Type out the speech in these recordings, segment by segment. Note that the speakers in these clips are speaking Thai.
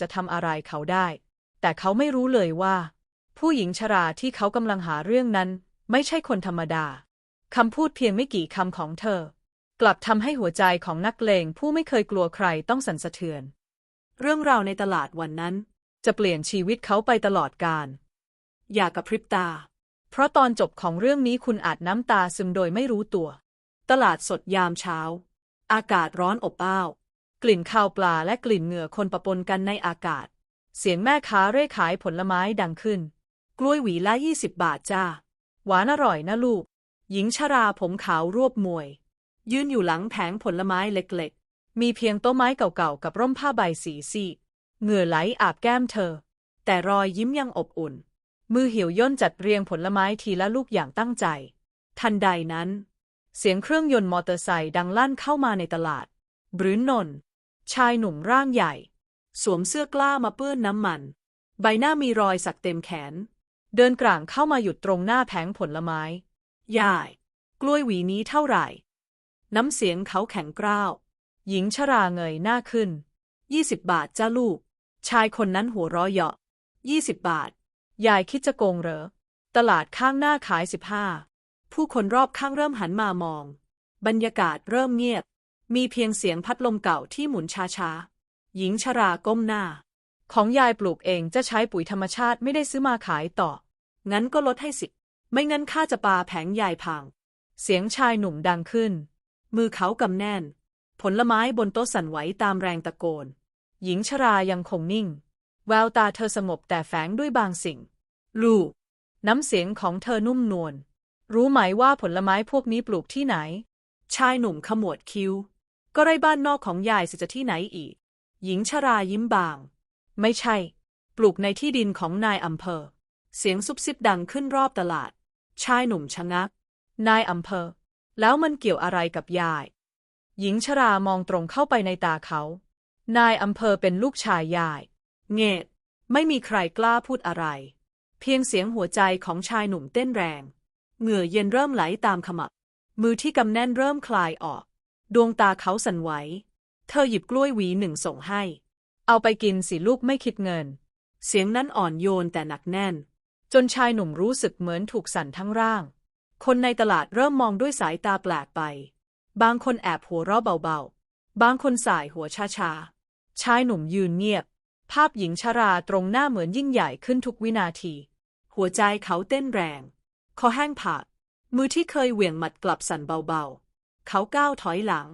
จะทำอะไรเขาได้ แต่เขาไม่รู้เลยว่า ผู้หญิงชราที่เขากำลังหาเรื่องนั้น ไม่ใช่คนธรรมดาคำพูดเพียงไม่กี่คำของเธอ กลับทำให้หัวใจของนักเลงผู้ไม่เคยกลัวใครต้องสั่นสะเทือน เรื่องราวในตลาดวันนั้น จะเปลี่ยนชีวิตเขาไปตลอดกาลอย่ากระพริบตา เพราะตอนจบของเรื่องนี้คุณอาจน้ำตาซึมโดยไม่รู้ตัว ตลาดสดยามเช้า อากาศร้อนอบอ้าว ลิ่นข้าวปลาและกลิ่นเหงื่อคนปะปนกันในอากาศ เสียงแม่ค้าเร่ขายผลไม้ดังขึ้น กล้วยหวีละยี่สิบบาทจ้า หวานอร่อยนะลูก หญิงชราผมขาวรวบมวย ยืนอยู่หลังแผงผลไม้เล็กๆ มีเพียงโต๊ะไม้เก่าๆ กับร่มผ้าใบสีซีเหงื่อไหลอาบแก้มเธอ แต่รอยยิ้มยังอบอุ่น มือเหี่ยวย่นจัดเรียงผลไม้ทีละลูกอย่างตั้งใจ ทันใดนั้น เสียงเครื่องยนต์มอเตอร์ไซค์ดังลั่นเข้ามาในตลาด บรื้นนนท์ ชายหนุ่มร่างใหญ่ สวมเสื้อกล้ามาเปื้อนน้ำมัน ใบหน้ามีรอยสักเต็มแขน เดินกลางเข้ามาหยุดตรงหน้าแผงผลไม้ยาย กล้วยหวีนี้เท่าไหร่ น้ำเสียงเขาแข็งกร้าว หญิงชราเงยหน้าขึ้น ยี่สิบบาทจ้าลูก ชายคนนั้นหัวเราะเยาะยี่สิบบาท ยายคิดจะโกงเหรอ ตลาดข้างหน้าขายสิบห้า ผู้คนรอบข้างเริ่มหันมามอง บรรยากาศเริ่มเงียบ มีเพียงเสียงพัดลมเก่าที่หมุนช้าๆ หญิงชราก้มหน้า ของยายปลูกเองจะใช้ปุ๋ยธรรมชาติไม่ได้ซื้อมาขายต่อ งั้นก็ลดให้สิ ไม่งั้นข้าจะปาแผงยายพัง เสียงชายหนุ่มดังขึ้น มือเขากำแน่น ผลไม้บนโต๊ะสั่นไหวตามแรงตะโกน หญิงชรายังคงนิ่ง แววตาเธอสงบแต่แฝงด้วยบางสิ่ง ลูก น้ำเสียงของเธอนุ่มนวล รู้ไหมว่าผลไม้พวกนี้ปลูกที่ไหน ชายหนุ่มขมวดคิ้ว ก็ไรบ้านนอกของยายสิจะที่ไหนอีก หญิงชรายิ้มบาง ไม่ใช่ ปลูกในที่ดินของนายอำเภอ เสียงซุบซิบดังขึ้นรอบตลาด ชายหนุ่มชะงัก นายอำเภอ แล้วมันเกี่ยวอะไรกับยาย หญิงชรามองตรงเข้าไปในตาเขา นายอำเภอเป็นลูกชายยาย เงดไม่มีใครกล้าพูดอะไร เพียงเสียงหัวใจของชายหนุ่มเต้นแรง เหงื่อเย็นเริ่มไหลตามขมับ มือที่กำแน่นเริ่มคลายออก ดวงตาเขาสั่นไหว เธอหยิบกล้วยหวีหนึ่งส่งให้ เอาไปกินสิลูกไม่คิดเงิน เสียงนั้นอ่อนโยนแต่หนักแน่น จนชายหนุ่มรู้สึกเหมือนถูกสั่นทั้งร่าง คนในตลาดเริ่มมองด้วยสายตาแปลกไป บางคนแอบหัวเราะเบาๆ บางคนสายหัวช้าๆ ชายหนุ่มยืนเงียบ ภาพหญิงชราตรงหน้าเหมือนยิ่งใหญ่ขึ้นทุกวินาที หัวใจเขาเต้นแรง คอแห้งผากมือที่เคยเหวี่ยงหมัดกลับสั่นเบาๆ เขาก้าวถอยหลัง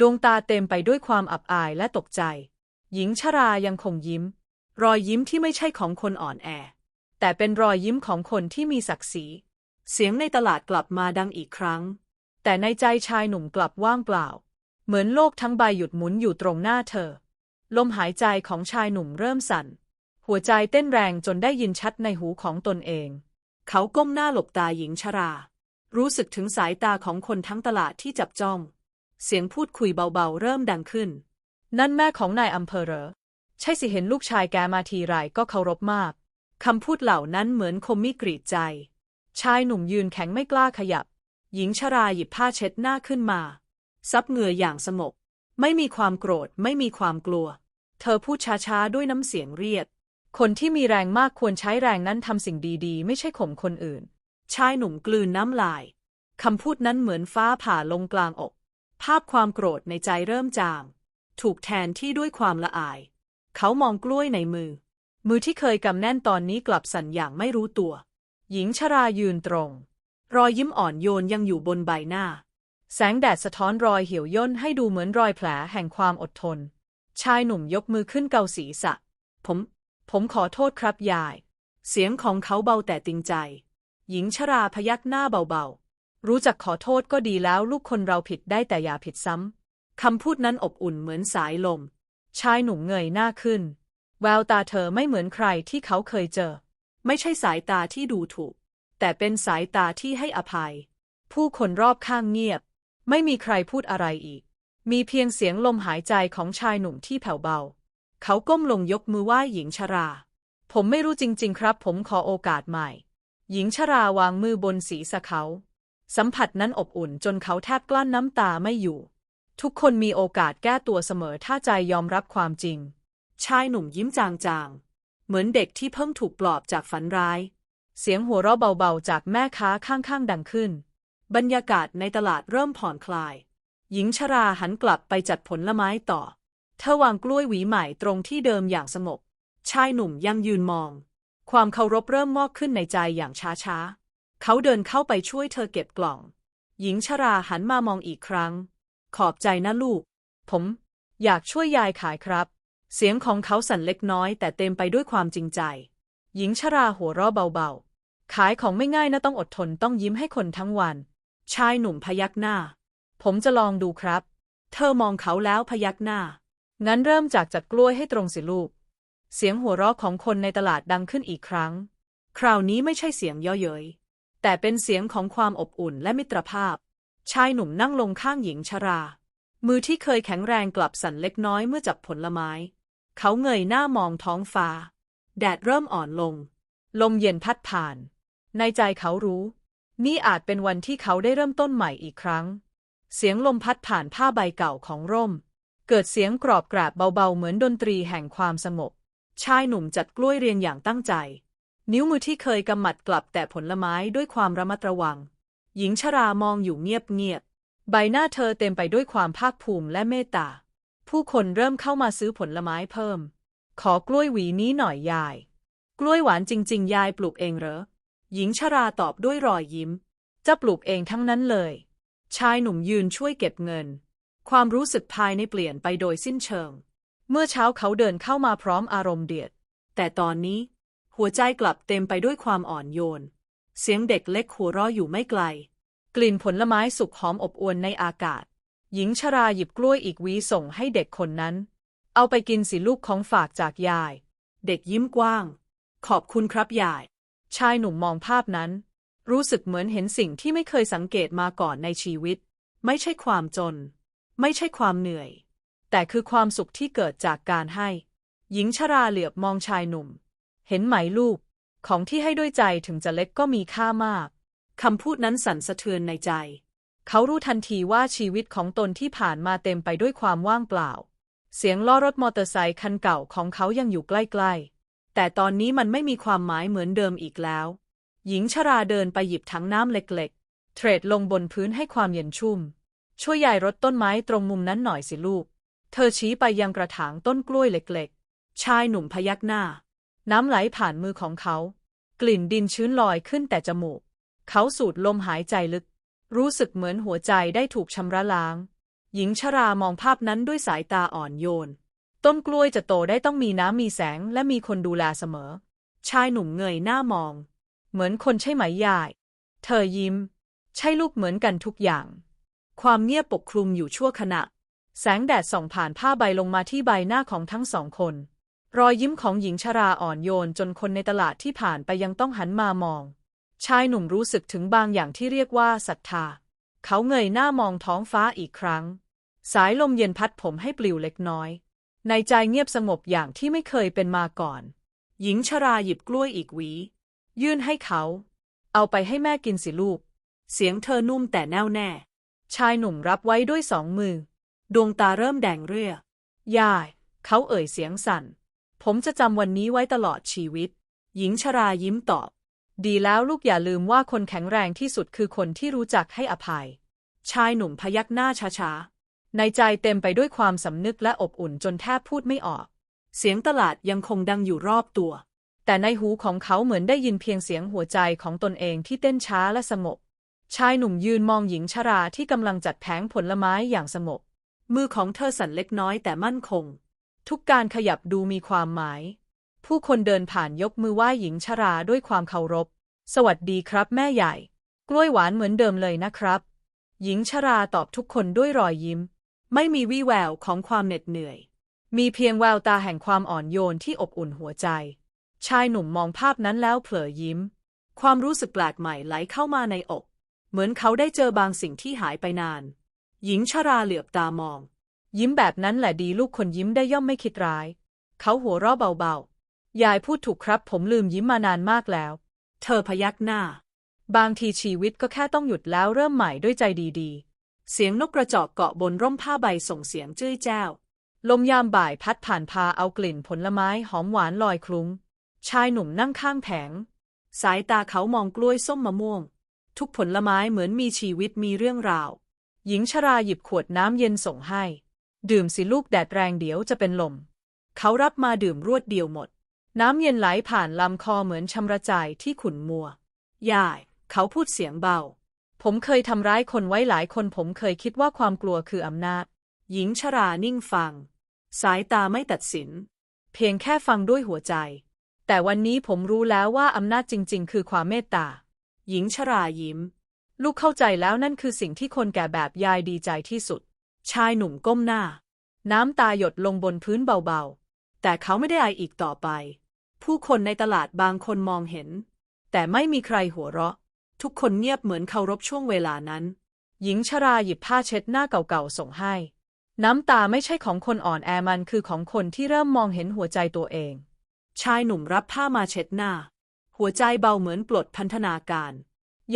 ดวงตาเต็มไปด้วยความอับอายและตกใจ หญิงชรายังคงยิ้ม รอยยิ้มที่ไม่ใช่ของคนอ่อนแอ แต่เป็นรอยยิ้มของคนที่มีศักดิ์ศรี เสียงในตลาดกลับมาดังอีกครั้ง แต่ในใจชายหนุ่มกลับว่างเปล่า เหมือนโลกทั้งใบหยุดหมุนอยู่ตรงหน้าเธอ ลมหายใจของชายหนุ่มเริ่มสั่น หัวใจเต้นแรงจนได้ยินชัดในหูของตนเอง เขาก้มหน้าหลบตาหญิงชรา รู้สึกถึงสายตาของคนทั้งตลาดที่จับจ้อง เสียงพูดคุยเบาๆ เริ่มดังขึ้น นั่นแม่ของนายอำเภอเหรอ ใช่สิเห็นลูกชายแกมาทีไรก็เคารพมาก คำพูดเหล่านั้นเหมือนคมมีกรีดใจ ชายหนุ่มยืนแข็งไม่กล้าขยับ หญิงชราหยิบผ้าเช็ดหน้าขึ้นมา ซับเหงื่ออย่างสงบไม่มีความโกรธไม่มีความกลัว เธอพูดช้าๆ ด้วยน้ำเสียงเรียบ คนที่มีแรงมากควรใช้แรงนั้นทำสิ่งดีๆ ไม่ใช่ข่มคนอื่น ชายหนุ่มกลืนน้ำลาย คำพูดนั้นเหมือนฟ้าผ่าลงกลางอก ภาพความโกรธในใจเริ่มจาง ถูกแทนที่ด้วยความละอาย เขามองกล้วยในมือ มือที่เคยกำแน่นตอนนี้กลับสั่นอย่างไม่รู้ตัว หญิงชรายืนตรง รอยยิ้มอ่อนโยนยังอยู่บนใบหน้า แสงแดดสะท้อนรอยเหี่ยวย่นให้ดูเหมือนรอยแผลแห่งความอดทน ชายหนุ่มยกมือขึ้นเกาศีรษะ ผม ผมขอโทษครับยาย เสียงของเขาเบาแต่จริงใจ หญิงชราพยักหน้าเบาๆ รู้จักขอโทษก็ดีแล้วลูกคนเราผิดได้แต่อย่าผิดซ้ำ คำพูดนั้นอบอุ่นเหมือนสายลม ชายหนุ่มเงยหน้าขึ้น แววตาเธอไม่เหมือนใครที่เขาเคยเจอ ไม่ใช่สายตาที่ดูถูก แต่เป็นสายตาที่ให้อภัย ผู้คนรอบข้างเงียบ ไม่มีใครพูดอะไรอีก มีเพียงเสียงลมหายใจของชายหนุ่มที่แผ่วเบา เขาก้มลงยกมือไหว้หญิงชรา ผมไม่รู้จริง ๆ ครับ ผมขอโอกาสใหม่ หญิงชราวางมือบนศีรษะเขา สัมผัสนั้นอบอุ่นจนเขาแทบกลั้นน้ำตาไม่อยู่ ทุกคนมีโอกาสแก้ตัวเสมอถ้าใจยอมรับความจริง ชายหนุ่มยิ้มจางๆ เหมือนเด็กที่เพิ่งถูกปลอบจากฝันร้าย เสียงหัวเราะเบาๆ จากแม่ค้าข้างๆ ดังขึ้น บรรยากาศในตลาดเริ่มผ่อนคลาย หญิงชราหันกลับไปจัดผลไม้ต่อเธอวางกล้วยหวีใหม่ตรงที่เดิมอย่างสงบชายหนุ่มยังยืนมอง ความเคารพเริ่มมอกขึ้นในใจอย่างช้าๆ เขาเดินเข้าไปช่วยเธอเก็บกล่อง หญิงชราหันมามองอีกครั้ง ขอบใจนะลูก ผม อยากช่วยยายขายครับ เสียงของเขาสั่นเล็กน้อยแต่เต็มไปด้วยความจริงใจ หญิงชราหัวเราะเบาๆ ขายของไม่ง่ายนะต้องอดทนต้องยิ้มให้คนทั้งวัน ชายหนุ่มพยักหน้า ผมจะลองดูครับ เธอมองเขาแล้วพยักหน้า งั้นเริ่มจากจัดกล้วยให้ตรงสิลูก เสียงหัวเราะของคนในตลาดดังขึ้นอีกครั้ง คราวนี้ไม่ใช่เสียงเย่อเย้ยแต่เป็นเสียงของความอบอุ่นและมิตรภาพ ชายหนุ่มนั่งลงข้างหญิงชรา มือที่เคยแข็งแรงกลับสั่นเล็กน้อยเมื่อจับผลไม้ เขาเงยหน้ามองท้องฟ้า แดดเริ่มอ่อนลง ลมเย็นพัดผ่าน ในใจเขารู้ นี่อาจเป็นวันที่เขาได้เริ่มต้นใหม่อีกครั้ง เสียงลมพัดผ่านผ้าใบเก่าของร่ม เกิดเสียงกรอบกราบเบาๆเหมือนดนตรีแห่งความสงบ ชายหนุ่มจัดกล้วยเรียงอย่างตั้งใจ นิ้วมือที่เคยกำหมัดกลับแต่ผลไม้ด้วยความระมัดระวัง หญิงชรามองอยู่เงียบๆใบหน้าเธอเต็มไปด้วยความภาคภูมิและเมตตา ผู้คนเริ่มเข้ามาซื้อผลไม้เพิ่ม ขอกล้วยหวีนี้หน่อยยาย กล้วยหวานจริง ๆ ยายปลูกเองเหรอ หญิงชราตอบด้วยรอยยิ้ม จะปลูกเองทั้งนั้นเลย ชายหนุ่มยืนช่วยเก็บเงิน ความรู้สึกภายในเปลี่ยนไปโดยสิ้นเชิง เมื่อเช้าเขาเดินเข้ามาพร้อมอารมณ์เดือด แต่ตอนนี้ หัวใจกลับเต็มไปด้วยความอ่อนโยน เสียงเด็กเล็กหัวเราะอยู่ไม่ไกล กลิ่นผลไม้สุกหอมอบอวลในอากาศ หญิงชราหยิบกล้วยอีกวีส่งให้เด็กคนนั้น เอาไปกินสิลูกของฝากจากยาย เด็กยิ้มกว้าง ขอบคุณครับยาย ชายหนุ่มมองภาพนั้น รู้สึกเหมือนเห็นสิ่งที่ไม่เคยสังเกตมาก่อนในชีวิต ไม่ใช่ความจน ไม่ใช่ความเหนื่อย แต่คือความสุขที่เกิดจากการให้ หญิงชราเหลือบมองชายหนุ่ม เห็นไหมลูก ของที่ให้ด้วยใจถึงจะเล็กก็มีค่ามาก คำพูดนั้นสั่นสะเทือนในใจ เขารู้ทันทีว่าชีวิตของตนที่ผ่านมาเต็มไปด้วยความว่างเปล่า เสียงล้อรถมอเตอร์ไซค์คันเก่าของเขายังอยู่ใกล้ๆ แต่ตอนนี้มันไม่มีความหมายเหมือนเดิมอีกแล้ว หญิงชราเดินไปหยิบถังน้ำเล็กๆ เทรดลงบนพื้นให้ความเย็นชุ่ม ช่วยยายรดต้นไม้ตรงมุมนั้นหน่อยสิลูก เธอชี้ไปยังกระถางต้นกล้วยเล็กๆ ชายหนุ่มพยักหน้า น้ำไหลผ่านมือของเขา กลิ่นดินชื้นลอยขึ้นแต่จมูก เขาสูดลมหายใจลึก รู้สึกเหมือนหัวใจได้ถูกชำระล้าง หญิงชรามองภาพนั้นด้วยสายตาอ่อนโยน ต้นกล้วยจะโตได้ต้องมีน้ำมีแสงและมีคนดูแลเสมอ ชายหนุ่มเงยหน้ามอง เหมือนคนใช่ไหมยาย เธอยิ้ม ใช่ลูกเหมือนกันทุกอย่าง ความเงียบปกคลุมอยู่ชั่วขณะ แสงแดดส่องผ่านผ้าใบลงมาที่ใบหน้าของทั้งสองคน รอยยิ้มของหญิงชราอ่อนโยนจนคนในตลาดที่ผ่านไปยังต้องหันมามอง ชายหนุ่มรู้สึกถึงบางอย่างที่เรียกว่าศรัทธา เขาเงยหน้ามองท้องฟ้าอีกครั้ง สายลมเย็นพัดผมให้ปลิวเล็กน้อย ในใจเงียบสงบอย่างที่ไม่เคยเป็นมาก่อน หญิงชราหยิบกล้วยอีกหวี ยื่นให้เขา เอาไปให้แม่กินสิลูก เสียงเธอนุ่มแต่แน่วแน่ ชายหนุ่มรับไว้ด้วยสองมือ ดวงตาเริ่มแดงเรื่อยายเขาเอ่ยเสียงสั่น ผมจะจำวันนี้ไว้ตลอดชีวิต หญิงชรายิ้มตอบ ดีแล้วลูกอย่าลืมว่าคนแข็งแรงที่สุดคือคนที่รู้จักให้อภัย ชายหนุ่มพยักหน้าช้าๆ ในใจเต็มไปด้วยความสำนึกและอบอุ่นจนแทบพูดไม่ออก เสียงตลาดยังคงดังอยู่รอบตัว แต่ในหูของเขาเหมือนได้ยินเพียงเสียงหัวใจของตนเองที่เต้นช้าและสงบ ชายหนุ่มยืนมองหญิงชราที่กำลังจัดแผงผลไม้อย่างสงบ มือของเธอสั่นเล็กน้อยแต่มั่นคง ทุกการขยับดูมีความหมาย ผู้คนเดินผ่านยกมือไหว้หญิงชราด้วยความเคารพ สวัสดีครับแม่ใหญ่ กล้วยหวานเหมือนเดิมเลยนะครับ หญิงชราตอบทุกคนด้วยรอยยิ้ม ไม่มีวี่แววของความเหน็ดเหนื่อย มีเพียงแววตาแห่งความอ่อนโยนที่อบอุ่นหัวใจ ชายหนุ่มมองภาพนั้นแล้วเผลอยิ้ม ความรู้สึกแปลกใหม่ไหลเข้ามาในอก เหมือนเขาได้เจอบางสิ่งที่หายไปนาน หญิงชราเหลือบตามอง ยิ้มแบบนั้นแหละดีลูกคนยิ้มได้ย่อมไม่คิดร้าย เขาหัวเราะเบาๆ ยายพูดถูกครับ ผมลืมยิ้มมานานมากแล้ว เธอพยักหน้า บางทีชีวิตก็แค่ต้องหยุดแล้วเริ่มใหม่ด้วยใจดีๆ เสียงนกกระจอกเกาะบนร่มผ้าใบส่งเสียงจื้อแจ้ว ลมยามบ่ายพัดผ่านพาเอากลิ่นผลไม้หอมหวานลอยคลุ้ง ชายหนุ่มนั่งข้างแผง สายตาเขามองกล้วยส้มมะม่วง ทุกผลไม้เหมือนมีชีวิตมีเรื่องราว หญิงชราหยิบขวดน้ำเย็นส่งให้ ดื่มสิลูกแดดแรงเดี๋ยวจะเป็นลม เขารับมาดื่มรวดเดียวหมด น้ำเย็นไหลผ่านลำคอเหมือนชำระใจที่ขุ่นมัวยายเขาพูดเสียงเบา ผมเคยทำร้ายคนไว้หลายคนผมเคยคิดว่าความกลัวคืออำนาจ หญิงชรานิ่งฟัง สายตาไม่ตัดสิน เพียงแค่ฟังด้วยหัวใจ แต่วันนี้ผมรู้แล้วว่าอำนาจจริง ๆ คือความเมตตา หญิงชรายิ้ม ลูกเข้าใจแล้วนั่นคือสิ่งที่คนแก่แบบยายดีใจที่สุด ชายหนุ่มก้มหน้า น้ำตาหยดลงบนพื้นเบาๆ แต่เขาไม่ได้อายอีกต่อไป ผู้คนในตลาดบางคนมองเห็น แต่ไม่มีใครหัวเราะ ทุกคนเงียบเหมือนเคารพช่วงเวลานั้น หญิงชราหยิบผ้าเช็ดหน้าเก่าๆส่งให้ น้ำตาไม่ใช่ของคนอ่อนแอมันคือของคนที่เริ่มมองเห็นหัวใจตัวเอง ชายหนุ่มรับผ้ามาเช็ดหน้า หัวใจเบาเหมือนปลดพันธนาการ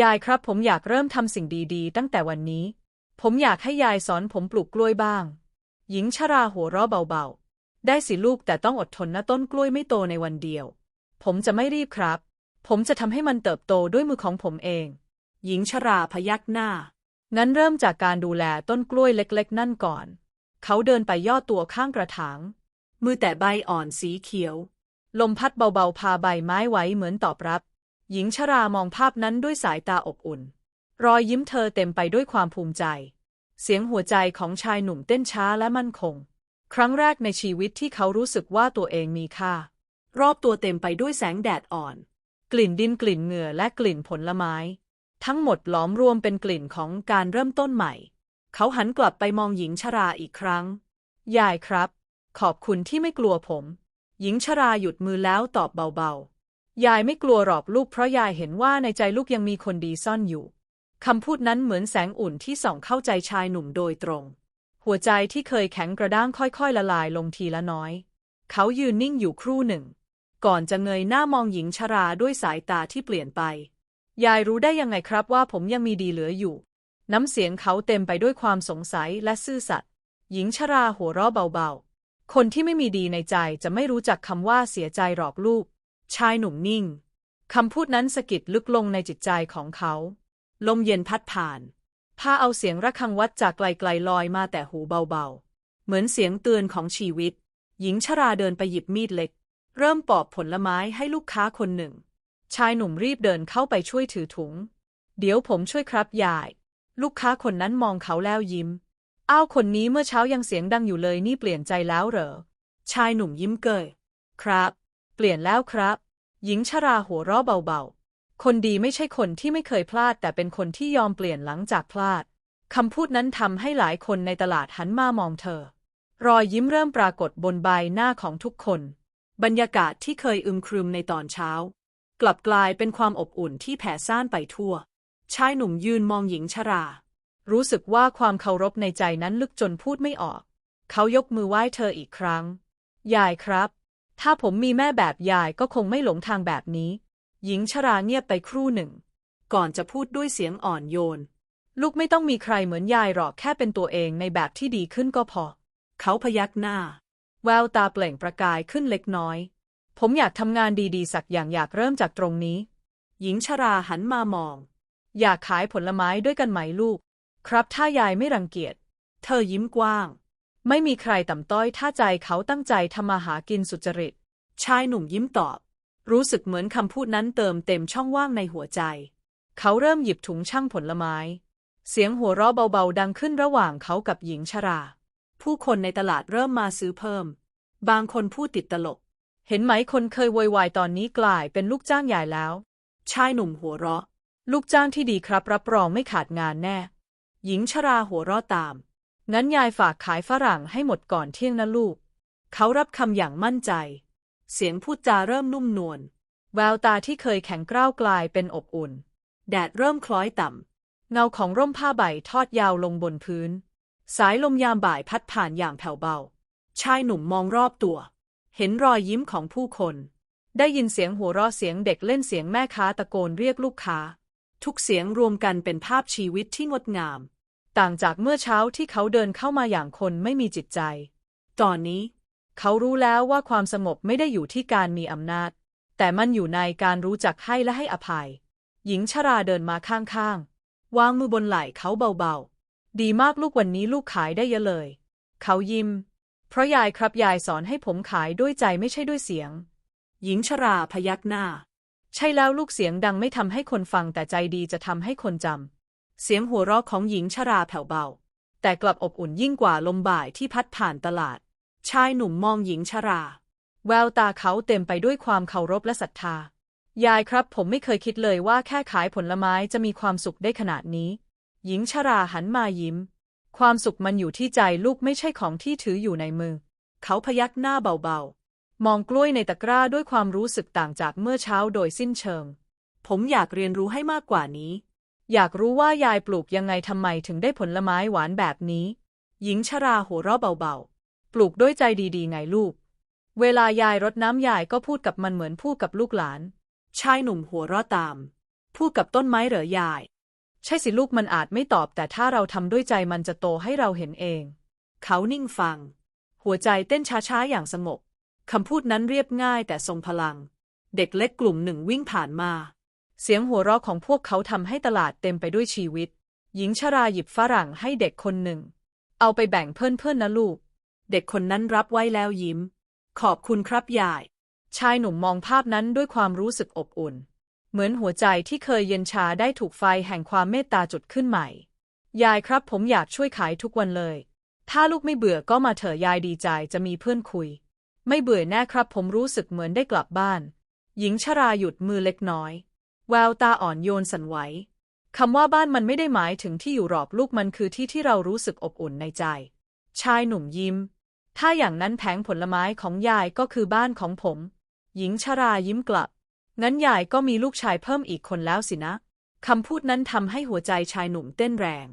ยายครับผมอยากเริ่มทำสิ่งดีๆ ตั้งแต่วันนี้ ผมอยากให้ยายสอนผมปลูกกล้วยบ้าง หญิงชราหัวเราะเบาๆ ได้สิลูกแต่ต้องอดทนนะต้นกล้วยไม่โตในวันเดียว ผมจะไม่รีบครับ ผมจะทำให้มันเติบโตด้วยมือของผมเอง หญิงชราพยักหน้า งั้นเริ่มจากการดูแลต้นกล้วยเล็กๆ นั่นก่อน เขาเดินไปย่อตัวข้างกระถาง มือแต่ใบอ่อนสีเขียว ลมพัดเบาๆ พาใบไม้ไหวเหมือนตอบรับ หญิงชรามองภาพนั้นด้วยสายตาอบอุ่น รอยยิ้มเธอเต็มไปด้วยความภูมิใจ เสียงหัวใจของชายหนุ่มเต้นช้าและมั่นคง ครั้งแรกในชีวิตที่เขารู้สึกว่าตัวเองมีค่า รอบตัวเต็มไปด้วยแสงแดดอ่อน กลิ่นดินกลิ่นเหงื่อและกลิ่นผลไม้ ทั้งหมดหลอมรวมเป็นกลิ่นของการเริ่มต้นใหม่ เขาหันกลับไปมองหญิงชราอีกครั้ง ยายครับ ขอบคุณที่ไม่กลัวผม หญิงชราหยุดมือแล้วตอบเบาๆ ยายไม่กลัวหรอกลูกเพราะยายเห็นว่าในใจลูกยังมีคนดีซ่อนอยู่ คำพูดนั้นเหมือนแสงอุ่นที่ส่องเข้าใจชายหนุ่มโดยตรง หัวใจที่เคยแข็งกระด้างค่อยๆละลายลงทีละน้อย เขายืนนิ่งอยู่ครู่หนึ่ง ก่อนจะเงยหน้ามองหญิงชราด้วยสายตาที่เปลี่ยนไป ยายรู้ได้ยังไงครับว่าผมยังมีดีเหลืออยู่ น้ำเสียงเขาเต็มไปด้วยความสงสัยและซื่อสัตย์หญิงชราหัวเราะเบาๆ คนที่ไม่มีดีในใจจะไม่รู้จักคำว่าเสียใจหรอกลูก ชายหนุ่มนิ่ง คำพูดนั้นสะกิดลึกลงในจิตใจของเขา ลมเย็นพัดผ่านพาเอาเสียงระฆังวัดจากไกลๆลอยมาแต่หูเบาๆ เหมือนเสียงเตือนของชีวิต หญิงชราเดินไปหยิบมีดเล็ก เริ่มปอกผลไม้ให้ลูกค้าคนหนึ่ง ชายหนุ่มรีบเดินเข้าไปช่วยถือถุง เดี๋ยวผมช่วยครับยาย ลูกค้าคนนั้นมองเขาแล้วยิ้ม อ้าวคนนี้เมื่อเช้ายังเสียงดังอยู่เลยนี่เปลี่ยนใจแล้วเหรอ ชายหนุ่มยิ้มเกย ครับ เปลี่ยนแล้วครับ หญิงชราหัวเราะเบาๆ คนดีไม่ใช่คนที่ไม่เคยพลาด แต่เป็นคนที่ยอมเปลี่ยนหลังจากพลาด คำพูดนั้นทำให้หลายคนในตลาดหันมามองเธอ รอยยิ้มเริ่มปรากฏบนใบหน้าของทุกคน บรรยากาศที่เคยอึมครึมในตอนเช้า กลับกลายเป็นความอบอุ่นที่แผ่ซ่านไปทั่ว ชายหนุ่มยืนมองหญิงชรา รู้สึกว่าความเคารพในใจนั้นลึกจนพูดไม่ออก เขายกมือไหว้เธออีกครั้ง ยายครับ ถ้าผมมีแม่แบบยายก็คงไม่หลงทางแบบนี้ หญิงชราเงียบไปครู่หนึ่ง ก่อนจะพูดด้วยเสียงอ่อนโยน ลูกไม่ต้องมีใครเหมือนยายหรอกแค่เป็นตัวเองในแบบที่ดีขึ้นก็พอ เขาพยักหน้า แววตาเปล่งประกายขึ้นเล็กน้อย ผมอยากทำงานดีๆ สักอย่างอยากเริ่มจากตรงนี้ หญิงชราหันมามอง อยากขายผลไม้ด้วยกันไหมลูก ครับถ้ายายไม่รังเกียจ เธอยิ้มกว้าง ไม่มีใครต่ำต้อยถ้าใจเขาตั้งใจทำมาหากินสุจริต ชายหนุ่มยิ้มตอบ รู้สึกเหมือนคำพูดนั้นเติมเต็มช่องว่างในหัวใจ เขาเริ่มหยิบถุงช่างผลไม้ เสียงหัวเราะเบาๆดังขึ้นระหว่างเขากับหญิงชรา ผู้คนในตลาดเริ่มมาซื้อเพิ่ม บางคนพูดติดตลก เห็นไหมคนเคยโวยวายตอนนี้กลายเป็นลูกจ้างใหญ่แล้ว ชายหนุ่มหัวเราะ ลูกจ้างที่ดีครับรับรองไม่ขาดงานแน่ หญิงชราหัวเราะตาม งั้นยายฝากขายฝรั่งให้หมดก่อนเที่ยงนะลูก เขารับคำอย่างมั่นใจ เสียงพูดจาเริ่มนุ่มนวล แววตาที่เคยแข็งกร้าวกลายเป็นอบอุ่น แดดเริ่มคล้อยต่ำ เงาของร่มผ้าใบทอดยาวลงบนพื้น สายลมยามบ่ายพัดผ่านอย่างแผ่วเบา ชายหนุ่มมองรอบตัว เห็นรอยยิ้มของผู้คน ได้ยินเสียงหัวเราะเสียงเด็กเล่นเสียงแม่ค้าตะโกนเรียกลูกค้า ทุกเสียงรวมกันเป็นภาพชีวิตที่งดงาม ต่างจากเมื่อเช้าที่เขาเดินเข้ามาอย่างคนไม่มีจิตใจ ตอนนี้ เขารู้แล้วว่าความสงบไม่ได้อยู่ที่การมีอำนาจ แต่มันอยู่ในการรู้จักให้และให้อภัย หญิงชราเดินมาข้างๆ วางมือบนไหล่เขาเบาๆ ดีมากลูกวันนี้ลูกขายได้เยอะเลย เขายิ้ม เพราะยายครับยายสอนให้ผมขายด้วยใจไม่ใช่ด้วยเสียง หญิงชราพยักหน้า ใช่แล้วลูกเสียงดังไม่ทำให้คนฟังแต่ใจดีจะทำให้คนจำ เสียงหัวเราะของหญิงชราแผ่วเบา แต่กลับอบอุ่นยิ่งกว่าลมบ่ายที่พัดผ่านตลาด ชายหนุ่มมองหญิงชรา แววตาเขาเต็มไปด้วยความเคารพและศรัทธา ยายครับผมไม่เคยคิดเลยว่าแค่ขายผลไม้จะมีความสุขได้ขนาดนี้ หญิงชราหันมายิ้ม ความสุขมันอยู่ที่ใจลูกไม่ใช่ของที่ถืออยู่ในมือ เขาพยักหน้าเบาๆ มองกล้วยในตะกร้าด้วยความรู้สึกต่างจากเมื่อเช้าโดยสิ้นเชิง ผมอยากเรียนรู้ให้มากกว่านี้ อยากรู้ว่ายายปลูกยังไงทำไมถึงได้ผลไม้หวานแบบนี้ หญิงชราหัวเราะเบาๆ ปลูกด้วยใจดีๆ ไงลูก เวลายายรดน้ำยายก็พูดกับมันเหมือนพูดกับลูกหลาน ชายหนุ่มหัวเราะตาม พูดกับต้นไม้เหรอยาย ใช่สิลูกมันอาจไม่ตอบแต่ถ้าเราทำด้วยใจมันจะโตให้เราเห็นเอง เขานิ่งฟัง หัวใจเต้นช้าๆอย่างสงบคำพูดนั้นเรียบง่ายแต่ทรงพลัง เด็กเล็กกลุ่มหนึ่งวิ่งผ่านมา เสียงหัวเราะของพวกเขาทำให้ตลาดเต็มไปด้วยชีวิต หญิงชราหยิบฝรั่งให้เด็กคนหนึ่ง เอาไปแบ่งเพื่อนๆนะลูก เด็กคนนั้นรับไว้แล้วยิ้ม ขอบคุณครับยาย ชายหนุ่มมองภาพนั้นด้วยความรู้สึกอบอุ่น เหมือนหัวใจที่เคยเย็นชาได้ถูกไฟแห่งความเมตตาจุดขึ้นใหม่ ยายครับผมอยากช่วยขายทุกวันเลย ถ้าลูกไม่เบื่อก็มาเถอะยายดีใจจะมีเพื่อนคุย ไม่เบื่อแน่ครับผมรู้สึกเหมือนได้กลับบ้าน หญิงชราหยุดมือเล็กน้อย แววตาอ่อนโยนสั่นไหวคำว่าบ้านมันไม่ได้หมายถึงที่อยู่รอบลูกมันคือที่ที่เรารู้สึกอบอุ่นในใจ ชายหนุ่มยิ้ม ถ้าอย่างนั้นแผงผลไม้ของยายก็คือบ้านของผม หญิงชรายิ้มกลับ งั้นยายก็มีลูกชายเพิ่มอีกคนแล้วสินะ คำพูดนั้นทำให้หัวใจชายหนุ่มเต้นแรง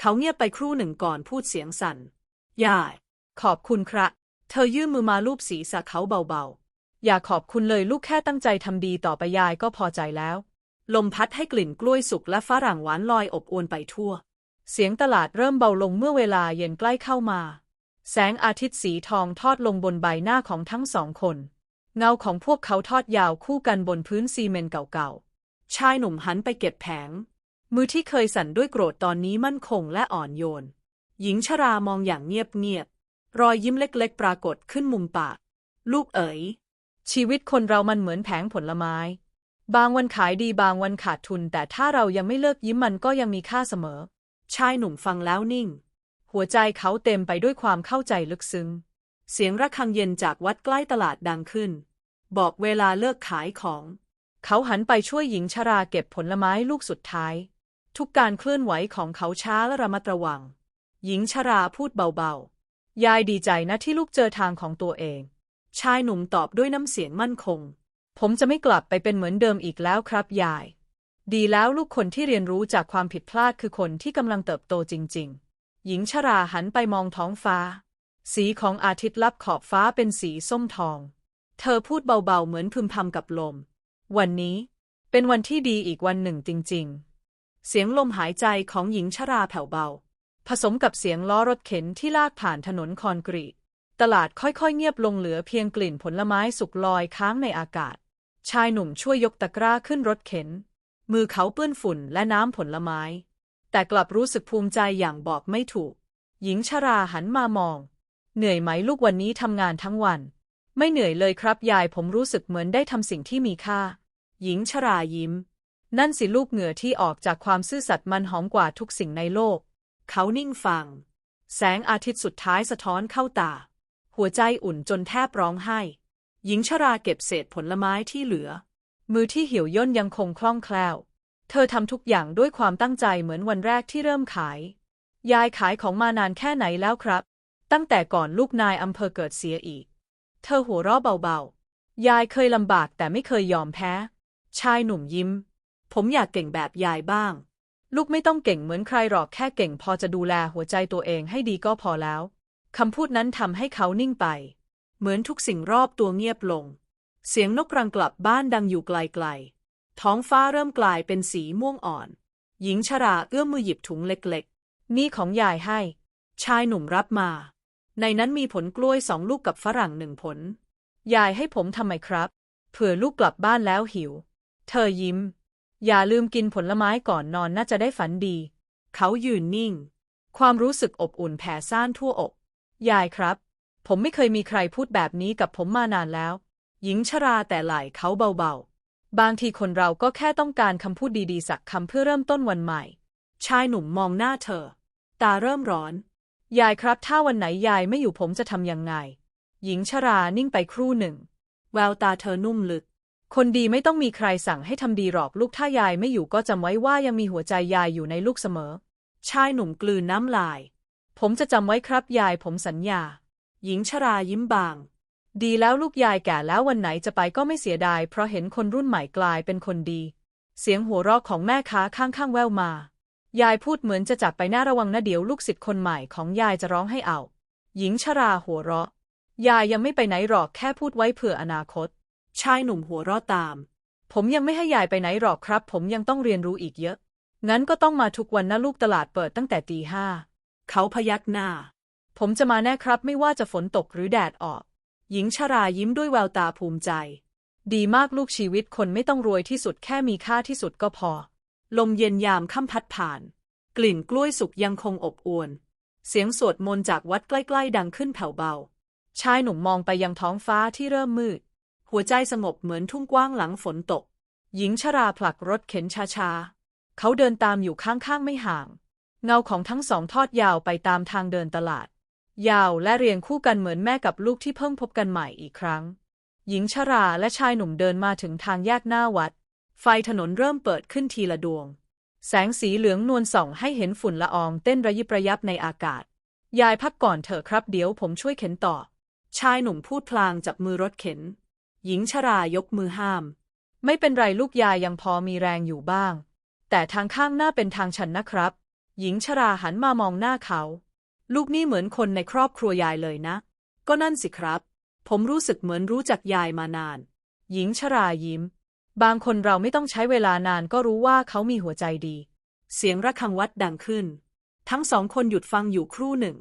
เขาเงียบไปครู่หนึ่งก่อนพูดเสียงสั่น ยาย ขอบคุณครับ เธอยื่นมือมาลูบศีรษะเขาเบาๆ อย่าขอบคุณเลยลูกแค่ตั้งใจทำดีต่อไปยายก็พอใจแล้ว ลมพัดให้กลิ่นกล้วยสุกและฝรั่งหวานลอยอบอวนไปทั่ว เสียงตลาดเริ่มเบาลงเมื่อเวลาเย็นใกล้เข้ามา แสงอาทิตย์สีทองทอดลงบนใบหน้าของทั้งสองคน เงาของพวกเขาทอดยาวคู่กันบนพื้นซีเมนต์เก่าๆ ชายหนุ่มหันไปเก็บแผง มือที่เคยสั่นด้วยโกรธตอนนี้มั่นคงและอ่อนโยน หญิงชรามองอย่างเงียบๆ รอยยิ้มเล็กๆ ปรากฏขึ้นมุมปาก ลูกเอ๋ยชีวิตคนเรามันเหมือนแผงผลไม้ บางวันขายดีบางวันขาดทุน แต่ถ้าเรายังไม่เลิกยิ้มมันก็ยังมีค่าเสมอ ชายหนุ่มฟังแล้วนิ่ง หัวใจเขาเต็มไปด้วยความเข้าใจลึกซึ้ง เสียงระฆังเย็นจากวัดใกล้ตลาดดังขึ้น บอกเวลาเลิกขายของ เขาหันไปช่วยหญิงชราเก็บผลไม้ลูกสุดท้าย ทุกการเคลื่อนไหวของเขาช้าและระมัดระวัง หญิงชราพูดเบาๆ ยายดีใจนะที่ลูกเจอทางของตัวเอง ชายหนุ่มตอบด้วยน้ำเสียงมั่นคง ผมจะไม่กลับไปเป็นเหมือนเดิมอีกแล้วครับยาย ดีแล้วลูกคนที่เรียนรู้จากความผิดพลาดคือคนที่กำลังเติบโตจริง ๆ หญิงชราหันไปมองท้องฟ้า สีของอาทิตย์ลับขอบฟ้าเป็นสีส้มทอง เธอพูดเบาๆ เหมือนพึมพำกับลม วันนี้เป็นวันที่ดีอีกวันหนึ่งจริง ๆ เสียงลมหายใจของหญิงชราแผ่วเบา ผสมกับเสียงล้อรถเข็นที่ลากผ่านถนนคอนกรีต ตลาดค่อยๆ เงียบลงเหลือเพียงกลิ่นผลไม้สุกลอยค้างในอากาศ ชายหนุ่มช่วยยกตะกร้าขึ้นรถเข็น มือเขาเปื้อนฝุ่นและน้ำผลไม้ แต่กลับรู้สึกภูมิใจอย่างบอกไม่ถูก หญิงชราหันมามอง เหนื่อยไหมลูกวันนี้ทำงานทั้งวัน ไม่เหนื่อยเลยครับยายผมรู้สึกเหมือนได้ทำสิ่งที่มีค่า หญิงชรายิ้ม นั่นสิลูกเหงื่อที่ออกจากความซื่อสัตย์มันหอมกว่าทุกสิ่งในโลก เขานิ่งฟัง แสงอาทิตย์สุดท้ายสะท้อนเข้าตา หัวใจอุ่นจนแทบร้องไห้ หญิงชราเก็บเศษผลไม้ที่เหลือ มือที่เหี่ยวย่นยังคงคล่องแคล่ว เธอทำทุกอย่างด้วยความตั้งใจเหมือนวันแรกที่เริ่มขาย ยายขายของมานานแค่ไหนแล้วครับ ตั้งแต่ก่อนลูกนายอำเภอเกิดเสียอีก เธอหัวเราะเบาๆ ยายเคยลำบากแต่ไม่เคยยอมแพ้ ชายหนุ่มยิ้ม ผมอยากเก่งแบบยายบ้าง ลูกไม่ต้องเก่งเหมือนใครหรอกแค่เก่งพอจะดูแลหัวใจตัวเองให้ดีก็พอแล้วคำพูดนั้นทำให้เขานิ่งไป เหมือนทุกสิ่งรอบตัวเงียบลง เสียงนกรังกลับบ้านดังอยู่ไกลๆ ท้องฟ้าเริ่มกลายเป็นสีม่วงอ่อน หญิงชราเอื้อมมือหยิบถุงเล็กๆ นี่ของยายให้ ชายหนุ่มรับมา ในนั้นมีผลกล้วยสองลูกกับฝรั่งหนึ่งผล ยายให้ผมทำไมครับ เผื่อลูกกลับบ้านแล้วหิว เธอยิ้ม อย่าลืมกินผลไม้ก่อนนอนน่าจะได้ฝันดี เขายืนนิ่ง ความรู้สึกอบอุ่นแผ่ซ่านทั่วอก ยายครับ ผมไม่เคยมีใครพูดแบบนี้กับผมมานานแล้ว หญิงชราแต่ไหล่เขาเบาๆ บางทีคนเราก็แค่ต้องการคำพูดดีๆ สักคำเพื่อเริ่มต้นวันใหม่ ชายหนุ่มมองหน้าเธอ ตาเริ่มร้อน ยายครับถ้าวันไหนยายไม่อยู่ผมจะทำยังไง หญิงชรานิ่งไปครู่หนึ่ง แววตาเธอนุ่มลึก คนดีไม่ต้องมีใครสั่งให้ทำดีหรอกลูกถ้ายายไม่อยู่ก็จำไว้ว่ายังมีหัวใจยายอยู่ในลูกเสมอ ชายหนุ่มกลืนน้ำลาย ผมจะจำไว้ครับยายผมสัญญา หญิงชรายิ้มบาง ดีแล้วลูกยายแก่แล้ววันไหนจะไปก็ไม่เสียดาย เพราะเห็นคนรุ่นใหม่กลายเป็นคนดี เสียงหัวเราะของแม่ค้าข้างๆแววมา ยายพูดเหมือนจะจากไปหน้าระวังนะเดี๋ยวลูกศิษย์คนใหม่ของยายจะร้องให้เอา หญิงชราหัวเราะ ยายยังไม่ไปไหนหรอกแค่พูดไว้เผื่ออนาคต ชายหนุ่มหัวเราะตาม ผมยังไม่ให้ยายไปไหนหรอกครับ ผมยังต้องเรียนรู้อีกเยอะ งั้นก็ต้องมาทุกวันนะลูกตลาดเปิดตั้งแต่ตีห้าเขาพยักหน้า ผมจะมาแน่ครับไม่ว่าจะฝนตกหรือแดดออก หญิงชรายิ้มด้วยแววตาภูมิใจ ดีมากลูกชีวิตคนไม่ต้องรวยที่สุดแค่มีค่าที่สุดก็พอ ลมเย็นยามค่ำพัดผ่าน กลิ่นกล้วยสุกยังคงอบอวลเสียงสวดมนต์จากวัดใกล้ๆดังขึ้นแผ่วเบา ชายหนุ่มมองไปยังท้องฟ้าที่เริ่มมืด หัวใจสงบเหมือนทุ่งกว้างหลังฝนตก หญิงชราผลักรถเข็นช้าๆ เขาเดินตามอยู่ข้างๆไม่ห่าง เงาของทั้งสองทอดยาวไปตามทางเดินตลาด ยาวและเรียงคู่กันเหมือนแม่กับลูกที่เพิ่งพบกันใหม่อีกครั้ง หญิงชราและชายหนุ่มเดินมาถึงทางแยกหน้าวัด ไฟถนนเริ่มเปิดขึ้นทีละดวง แสงสีเหลืองนวลส่องให้เห็นฝุ่นละอองเต้นระยิบระยับในอากาศ ยายพักก่อนเถอะครับเดี๋ยวผมช่วยเข็นต่อ ชายหนุ่มพูดพลางจับมือรถเข็น หญิงชรายกมือห้าม ไม่เป็นไรลูกยายยังพอมีแรงอยู่บ้าง แต่ทางข้างหน้าเป็นทางชันนะครับ หญิงชราหันมามองหน้าเขา ลูกนี่เหมือนคนในครอบครัวยายเลยนะ ก็นั่นสิครับ ผมรู้สึกเหมือนรู้จักยายมานาน หญิงชรายิ้ม บางคนเราไม่ต้องใช้เวลานานก็รู้ว่าเขามีหัวใจดี เสียงระฆังวัดดังขึ้น ทั้งสองคนหยุดฟังอยู่ครู่หนึ่ง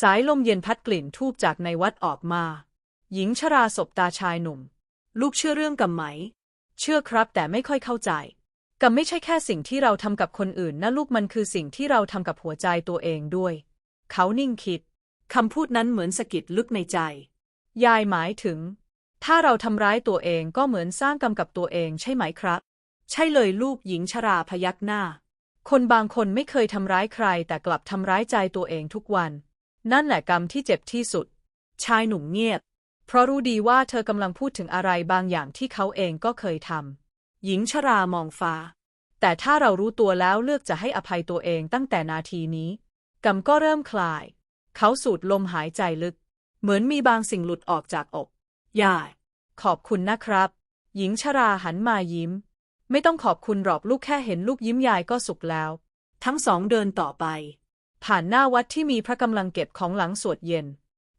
สายลมเย็นพัดกลิ่นทูบจากในวัดออกมา หญิงชราสบตาชายหนุ่ม ลูกเชื่อเรื่องกรรมไหม เชื่อครับแต่ไม่ค่อยเข้าใจกรรมไม่ใช่แค่สิ่งที่เราทำกับคนอื่นนะลูกมันคือสิ่งที่เราทำกับหัวใจตัวเองด้วย เขานิ่งคิด คำพูดนั้นเหมือนสะกิดลึกในใจ ยายหมายถึง ถ้าเราทำร้ายตัวเองก็เหมือนสร้างกรรมกับตัวเองใช่ไหมครับ ใช่เลยลูกหญิงชราพยักหน้า คนบางคนไม่เคยทำร้ายใครแต่กลับทำร้ายใจตัวเองทุกวัน นั่นแหละกรรมที่เจ็บที่สุด ชายหนุ่มเงียบ เพราะรู้ดีว่าเธอกำลังพูดถึงอะไรบางอย่างที่เขาเองก็เคยทำหญิงชรามองฟ้า แต่ถ้าเรารู้ตัวแล้วเลือกจะให้อภัยตัวเองตั้งแต่นาทีนี้ กรรมก็เริ่มคลาย เขาสูดลมหายใจลึก เหมือนมีบางสิ่งหลุดออกจากอกยายขอบคุณนะครับ หญิงชราหันมายิ้ม ไม่ต้องขอบคุณหรอกลูกแค่เห็นลูกยิ้มยายก็สุขแล้ว ทั้งสองเดินต่อไป ผ่านหน้าวัดที่มีพระกำลังเก็บของหลังสวดเย็น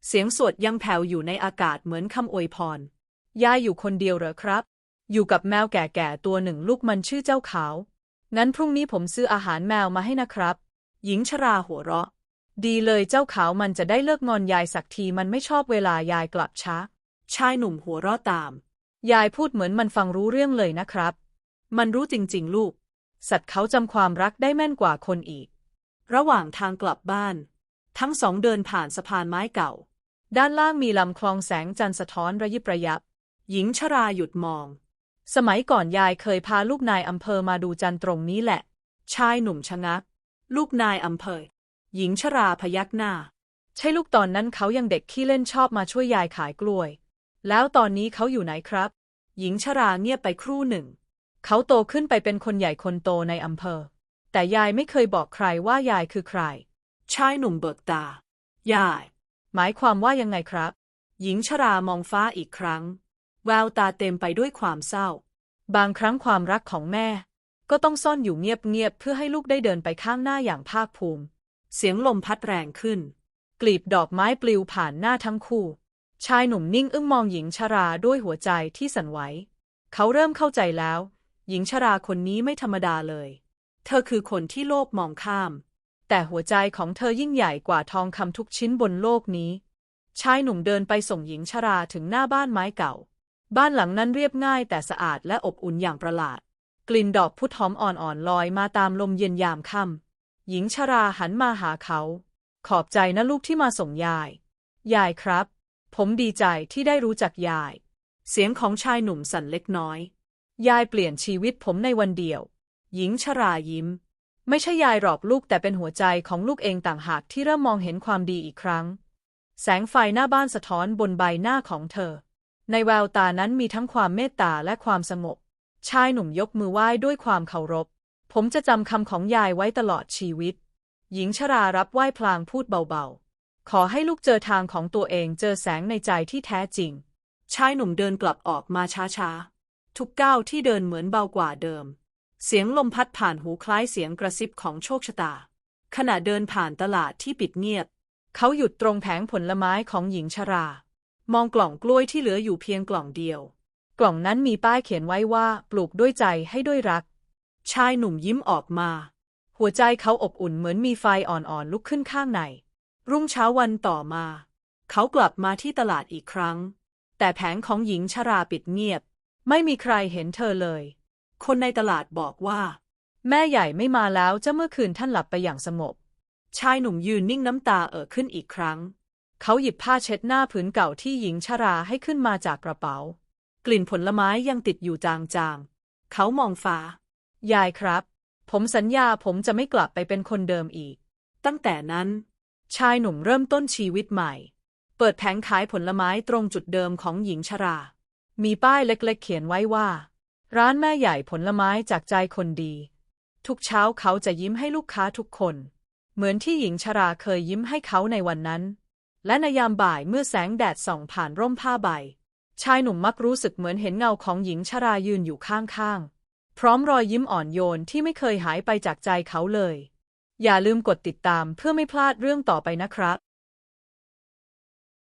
เสียงสวดยังแผ่วอยู่ในอากาศเหมือนคำอวยพรยายอยู่คนเดียวเหรอครับ อยู่กับแมวแก่ๆตัวหนึ่งลูกมันชื่อเจ้าขาว งั้นพรุ่งนี้ผมซื้ออาหารแมวมาให้นะครับ หญิงชราหัวเราะ ดีเลยเจ้าขาวมันจะได้เลิกงอนยายสักทีมันไม่ชอบเวลายายกลับช้า ชายหนุ่มหัวเราะตาม ยายพูดเหมือนมันฟังรู้เรื่องเลยนะครับ มันรู้จริง ๆ ลูก สัตว์เขาจำความรักได้แม่นกว่าคนอีก ระหว่างทางกลับบ้าน ทั้งสองเดินผ่านสะพานไม้เก่า ด้านล่างมีลำคลองแสงจันทร์สะท้อนระยิบระยับ หญิงชราหยุดมอง สมัยก่อนยายเคยพาลูกนายอำเภอมาดูจันทร์ตรงนี้แหละ ชายหนุ่มชะงัก ลูกนายอำเภอ หญิงชราพยักหน้า ใช่ลูกตอนนั้นเขายังเด็กขี้เล่นชอบมาช่วยยายขายกล้วย แล้วตอนนี้เขาอยู่ไหนครับ หญิงชราเงียบไปครู่หนึ่ง เขาโตขึ้นไปเป็นคนใหญ่คนโตในอำเภอ แต่ยายไม่เคยบอกใครว่ายายคือใคร ชายหนุ่มเบิกตา ยาย หมายความว่ายังไงครับ หญิงชรามองฟ้าอีกครั้ง แววตาเต็มไปด้วยความเศร้า บางครั้งความรักของแม่ ก็ต้องซ่อนอยู่เงียบๆเพื่อให้ลูกได้เดินไปข้างหน้าอย่างภาคภูมิ เสียงลมพัดแรงขึ้น กลีบดอกไม้ปลิวผ่านหน้าทั้งคู่ ชายหนุ่มนิ่งอึ้งมองหญิงชราด้วยหัวใจที่สั่นไหว เขาเริ่มเข้าใจแล้ว หญิงชราคนนี้ไม่ธรรมดาเลย เธอคือคนที่โลกมองข้าม แต่หัวใจของเธอยิ่งใหญ่กว่าทองคำทุกชิ้นบนโลกนี้ ชายหนุ่มเดินไปส่งหญิงชราถึงหน้าบ้านไม้เก่า บ้านหลังนั้นเรียบง่ายแต่สะอาดและอบอุ่นอย่างประหลาด กลิ่นดอกพุทธหอมอ่อนๆลอยมาตามลมเย็นยามค่ำหญิงชราหันมาหาเขา ขอบใจนะลูกที่มาส่งยาย ยายครับ ผมดีใจที่ได้รู้จักยาย เสียงของชายหนุ่มสั่นเล็กน้อย ยายเปลี่ยนชีวิตผมในวันเดียว หญิงชรายิ้ม ไม่ใช่ยายหรอกลูกแต่เป็นหัวใจของลูกเองต่างหากที่เริ่มมองเห็นความดีอีกครั้ง แสงไฟหน้าบ้านสะท้อนบนใบหน้าของเธอ ในแววตานั้นมีทั้งความเมตตาและความสงบ ชายหนุ่มยกมือไหว้ด้วยความเคารพ ผมจะจำคำของยายไว้ตลอดชีวิต หญิงชรารับไหว้พลางพูดเบาๆ ขอให้ลูกเจอทางของตัวเองเจอแสงในใจที่แท้จริง ชายหนุ่มเดินกลับออกมาช้าๆ ทุกก้าวที่เดินเหมือนเบากว่าเดิม เสียงลมพัดผ่านหูคล้ายเสียงกระซิบของโชคชะตา ขณะเดินผ่านตลาดที่ปิดเงียบ เขาหยุดตรงแผงผลไม้ของหญิงชรา มองกล่องกล้วยที่เหลืออยู่เพียงกล่องเดียว กล่องนั้นมีป้ายเขียนไว้ว่าปลูกด้วยใจให้ด้วยรัก ชายหนุ่มยิ้มออกมา หัวใจเขาอบอุ่นเหมือนมีไฟอ่อนๆลุกขึ้นข้างใน รุ่งเช้าวันต่อมา เขากลับมาที่ตลาดอีกครั้ง แต่แผงของหญิงชราปิดเงียบ ไม่มีใครเห็นเธอเลย คนในตลาดบอกว่า แม่ใหญ่ไม่มาแล้วเจ้าเมื่อคืนท่านหลับไปอย่างสงบชายหนุ่มยืนนิ่งน้ำตาเอ่อขึ้นอีกครั้ง เขาหยิบผ้าเช็ดหน้าผืนเก่าที่หญิงชราให้ขึ้นมาจากกระเป๋า กลิ่นผลไม้ยังติดอยู่จางๆ เขามองฟ้า ยายครับ ผมสัญญาผมจะไม่กลับไปเป็นคนเดิมอีก ตั้งแต่นั้น ชายหนุ่มเริ่มต้นชีวิตใหม่ เปิดแผงขายผลไม้ตรงจุดเดิมของหญิงชรา มีป้ายเล็กๆ เขียนไว้ว่า ร้านแม่ใหญ่ผลไม้จากใจคนดี ทุกเช้าเขาจะยิ้มให้ลูกค้าทุกคน เหมือนที่หญิงชราเคยยิ้มให้เขาในวันนั้น และในยามบ่ายเมื่อแสงแดดส่องผ่านร่มผ้าใบ ชายหนุ่มมักรู้สึกเหมือนเห็นเงาของหญิงชรายืนอยู่ข้างๆ พร้อมรอยยิ้มอ่อนโยนที่ไม่เคยหายไปจากใจเขาเลย อย่าลืมกดติดตามเพื่อไม่พลาดเรื่องต่อไปนะครับ